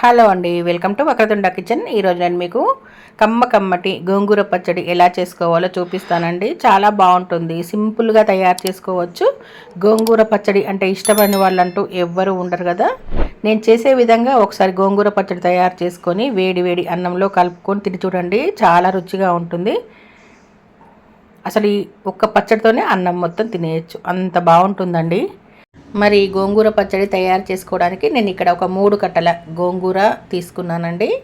Hello అండి welcome to Vakratunda kitchen. ఈరోజు నేను మీకు కమ్మ కమ్మటి గోంగూర పచ్చడి ఎలా చేసుకోవాలో చూపిస్తానండి. చాలా బాగుంటుంది. సింపుల్గా తయారు చేసుకోవచ్చు. గోంగూర పచ్చడి అంటే ఇష్టపడిన వాళ్ళంటూ ఎవ్వరూ ఉండరు కదా. నేను చేసే విధంగా ఒకసారి గోంగూర పచ్చడి తయారు చేసుకొని వేడి వేడి అన్నంలో కలుపుకొని తిని చూడండి. చాలా రుచిగా ఉంటుంది. అసలు ఈ ఒక్క పచ్చడితోనే అన్నం మొత్తం తినేయచ్చు. అంత బాగుంటుందండి. మరి గోంగూర పచ్చడి తయారు చేసుకోవడానికి నేను ఇక్కడ ఒక మూడు కట్టల గోంగూర తీసుకున్నానండి.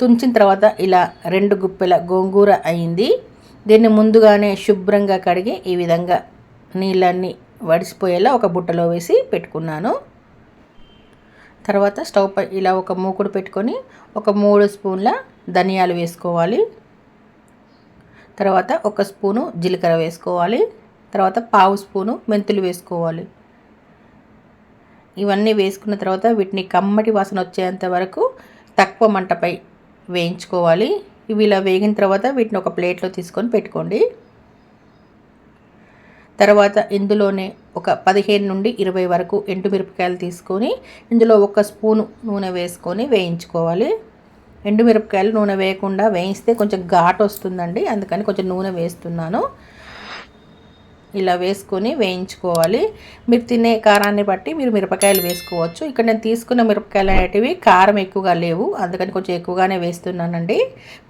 తుంచిన తర్వాత ఇలా రెండు గుప్పెల గోంగూర అయింది. దీన్ని ముందుగానే శుభ్రంగా కడిగి ఈ విధంగా నీళ్ళన్నీ వడిసిపోయేలా ఒక బుట్టలో వేసి పెట్టుకున్నాను. తర్వాత స్టవ్ పై ఇలా ఒక మూకుడు పెట్టుకొని ఒక మూడు స్పూన్ల ధనియాలు వేసుకోవాలి. తర్వాత ఒక స్పూను జీలకర్ర వేసుకోవాలి. తర్వాత పావు స్పూను మెంతులు వేసుకోవాలి. ఇవన్నీ వేసుకున్న తర్వాత వీటిని కమ్మటి వాసన వచ్చేంత వరకు తక్కువ మంటపై వేయించుకోవాలి. ఇవి ఇలా వేగిన తర్వాత వీటిని ఒక ప్లేట్లో తీసుకొని పెట్టుకోండి. తర్వాత ఇందులోనే ఒక పదిహేను నుండి ఇరవై వరకు ఎండుమిరపకాయలు తీసుకొని ఇందులో ఒక స్పూను నూనె వేసుకొని వేయించుకోవాలి. ఎండుమిరపకాయలు నూనె వేయకుండా వేయిస్తే కొంచెం ఘాటు వస్తుందండి. అందుకని కొంచెం నూనె వేస్తున్నాను. ఇలా వేసుకొని వేయించుకోవాలి. మీరు తినే కారాన్ని బట్టి మీరు మిరపకాయలు వేసుకోవచ్చు. ఇక్కడ నేను తీసుకున్న మిరపకాయలు అనేటివి కారం ఎక్కువగా లేవు. అందుకని కొంచెం ఎక్కువగానే వేస్తున్నానండి.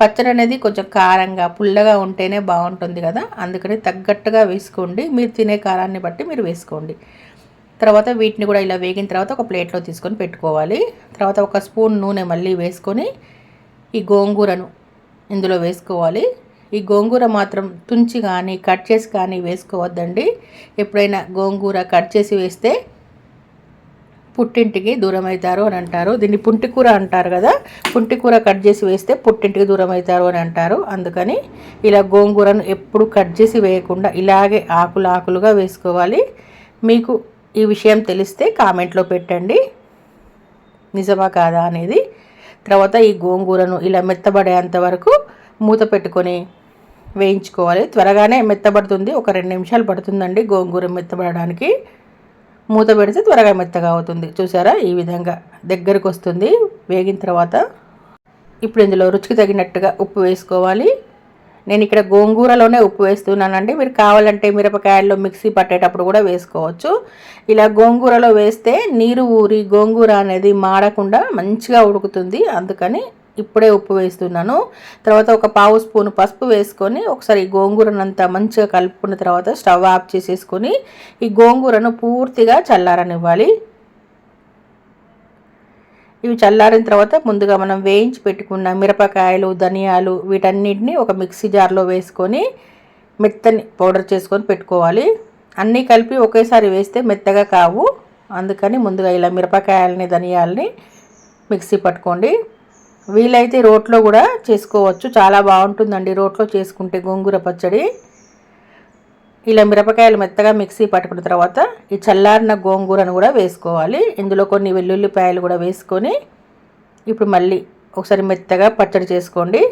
పచ్చడి అనేది కొంచెం కారంగా పుల్లగా ఉంటేనే బాగుంటుంది కదా. అందుకని తగ్గట్టుగా వేసుకోండి. మీరు తినే కారాన్ని బట్టి మీరు వేసుకోండి. తర్వాత వీటిని కూడా ఇలా వేగిన తర్వాత ఒక ప్లేట్లో తీసుకొని పెట్టుకోవాలి. తర్వాత ఒక స్పూన్ నూనె మళ్ళీ వేసుకొని ఈ గోంగూరను ఇందులో వేసుకోవాలి. ఈ గోంగూర మాత్రం తుంచి కానీ కట్ చేసి కానీ వేసుకోవద్దండి. ఎప్పుడైనా గోంగూర కట్ చేసి వేస్తే పుట్టింటికి దూరం అవుతారు అని అంటారు. దీన్ని పుంటికూర అంటారు కదా పుంటికూర కట్ చేసి వేస్తే పుట్టింటికి దూరం అవుతారు అని అంటారు. అందుకని ఇలా గోంగూరను ఎప్పుడు కట్ చేసి వేయకుండా ఇలాగే ఆకులు ఆకులుగా వేసుకోవాలి. మీకు ఈ విషయం తెలిస్తే కామెంట్లో పెట్టండి. నిజమా కాదా అనేది తర్వాత ఈ గోంగూరను ఇలా మెత్తబడేంత వరకు మూత పెట్టుకొని వేయించుకోవాలి. త్వరగానే మెత్తబడుతుంది. ఒక రెండు నిమిషాలు పడుతుందండి గోంగూర మెత్తబడడానికి. మూత పెడితే త్వరగా మెత్తగా అవుతుంది. చూసారా? ఈ విధంగా దగ్గరకు వస్తుంది. వేగిన తర్వాత ఇప్పుడు ఇందులో రుచికి తగినట్టుగా ఉప్పు వేసుకోవాలి. నేను ఇక్కడ గోంగూరలోనే ఉప్పు వేస్తున్నానండి. మీరు కావాలంటే మిరపకాయల్లో మిక్సీ పట్టేటప్పుడు కూడా వేసుకోవచ్చు. ఇలా గోంగూరలో వేస్తే నీరు ఊరి గోంగూర అనేది మాడకుండా మంచిగా ఉడుకుతుంది. అందుకని ఇప్పుడే ఉప్పు వేస్తున్నాను. తర్వాత ఒక పావు స్పూన్ పసుపు వేసుకొని ఒకసారి ఈ గోంగూరనంతా మంచిగా కలుపుకున్న తర్వాత స్టవ్ ఆఫ్ చేసేసుకొని ఈ గోంగూరను పూర్తిగా చల్లారనివ్వాలి. ఇవి చల్లారిన తర్వాత ముందుగా మనం వేయించి పెట్టుకున్న మిరపకాయలు ధనియాలు వీటన్నిటిని ఒక మిక్సీ జార్లో వేసుకొని మెత్తని పౌడర్ చేసుకొని పెట్టుకోవాలి. అన్నీ కలిపి ఒకేసారి వేస్తే మెత్తగా కావు. అందుకని ముందుగా ఇలా మిరపకాయలని ధనియాలని మిక్సీ పట్టుకోండి. వీలైతే రోట్లో కూడా చేసుకోవచ్చు. చాలా బాగుంటుందండి రోట్లో చేసుకుంటే గోంగూర పచ్చడి. ఇలా మిరపకాయలు మెత్తగా మిక్సీ పట్టుకున్న తర్వాత ఈ చల్లారిన గోంగూరను కూడా వేసుకోవాలి. ఇందులో కొన్ని వెల్లుల్లిపాయలు కూడా వేసుకొని ఇప్పుడు మళ్ళీ ఒకసారి మెత్తగా పచ్చడి చేసుకోండి.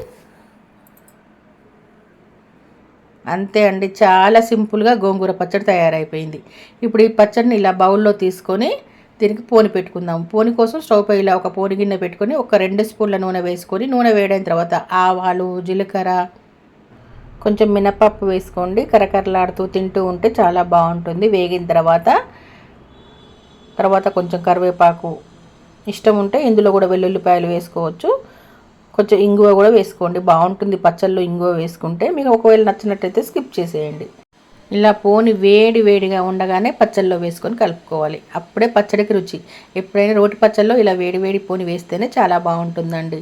అంతే అండి చాలా సింపుల్గా గోంగూర పచ్చడి తయారైపోయింది. ఇప్పుడు ఈ పచ్చడిని ఇలా బౌల్లో తీసుకొని దీనికి పోని పెట్టుకుందాం. పోని కోసం స్టవ్ పై ఇలా ఒక పోని గిన్నె పెట్టుకొని ఒక రెండు స్పూన్ల నూనె వేసుకొని నూనె వేడైన తర్వాత ఆవాలు జీలకర్ర కొంచెం మినపప్పు వేసుకోండి. కరకరలాడుతూ తింటూ ఉంటే చాలా బాగుంటుంది. వేగిన తర్వాత తర్వాత కొంచెం కరివేపాకు ఇష్టం ఉంటే ఇందులో కూడా వెల్లుల్లిపాయలు వేసుకోవచ్చు. కొంచెం ఇంగువ కూడా వేసుకోండి. బాగుంటుంది పచ్చళ్ళు ఇంగువ వేసుకుంటే. మీకు ఒకవేళ నచ్చినట్టయితే స్కిప్ చేసేయండి. ఇలా పోని వేడి వేడిగా ఉండగానే పచ్చళ్ళలో వేసుకొని కలుపుకోవాలి. అప్పుడే పచ్చడికి రుచి. ఎప్పుడైనా రోటి పచ్చళ్ళలో ఇలా వేడి వేడి పోని వేస్తేనే చాలా బాగుంటుందండి.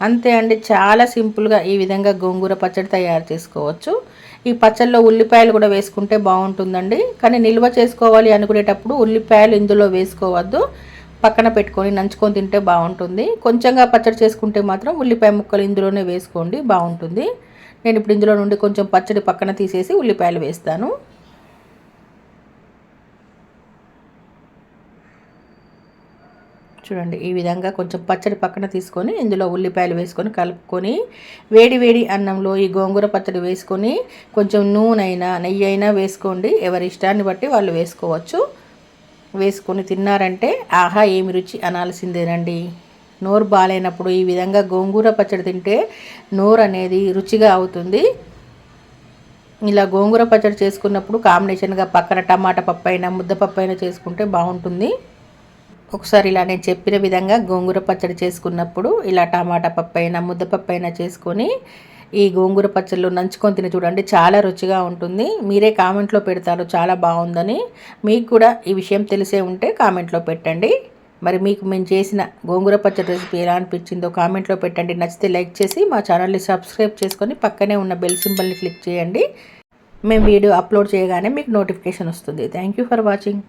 అంతే అండి చాలా సింపుల్గా ఈ విధంగా గోంగూర పచ్చడి తయారు చేసుకోవచ్చు. ఈ పచ్చళ్ళలో ఉల్లిపాయలు కూడా వేసుకుంటే బాగుంటుందండి. కానీ నిల్వ చేసుకోవాలి అనుకునేటప్పుడు ఉల్లిపాయలు ఇందులో వేసుకోవద్దు. పక్కన పెట్టుకొని నంచుకొని తింటే బాగుంటుంది. కొంచెంగా పచ్చడి చేసుకుంటే మాత్రం ఉల్లిపాయ ముక్కలు ఇందులోనే వేసుకోండి బాగుంటుంది. నేను ఇప్పుడు ఇందులో నుండి కొంచెం పచ్చడి పక్కన తీసేసి ఉల్లిపాయలు వేస్తాను. చూడండి ఈ విధంగా కొంచెం పచ్చడి పక్కన తీసుకొని ఇందులో ఉల్లిపాయలు వేసుకొని కలుపుకొని వేడి వేడి అన్నంలో ఈ గోంగూర పచ్చడి వేసుకొని కొంచెం నూనె అయినా నెయ్యి అయినా వేసుకోండి. ఎవరి ఇష్టాన్ని బట్టి వాళ్ళు వేసుకోవచ్చు. వేసుకొని తిన్నారంటే ఆహా ఏమి రుచి అనాల్సిందేనండి. నోరు బాగాలేనప్పుడు ఈ విధంగా గోంగూర పచ్చడి తింటే నోరు అనేది రుచిగా అవుతుంది. ఇలా గోంగూర పచ్చడి చేసుకున్నప్పుడు కాంబినేషన్గా పక్కన టమాటా పప్పు అయినా ముద్దపప్పు అయినా చేసుకుంటే బాగుంటుంది. ఒకసారి ఇలా నేను చెప్పిన విధంగా గోంగూర పచ్చడి చేసుకున్నప్పుడు ఇలా టమాటా పప్పు అయినా ముద్దపప్పు అయినా చేసుకొని ఈ గోంగూర పచ్చళ్ళు నంచుకొని తిని చూడండి చాలా రుచిగా ఉంటుంది. మీరే కామెంట్లో పెడతారు చాలా బాగుందని. మీకు కూడా ఈ విషయం తెలిసే ఉంటే కామెంట్లో పెట్టండి. మరి మీకు మేము చేసిన గోంగూర పచ్చడి రెసిపీ ఎలా అనిపించిందో కామెంట్లో పెట్టండి. నచ్చితే లైక్ చేసి మా ఛానల్ని సబ్స్క్రైబ్ చేసుకొని పక్కనే ఉన్న బెల్ సింబల్ని క్లిక్ చేయండి. మేము వీడియో అప్లోడ్ చేయగానే మీకు నోటిఫికేషన్ వస్తుంది. Thank you for watching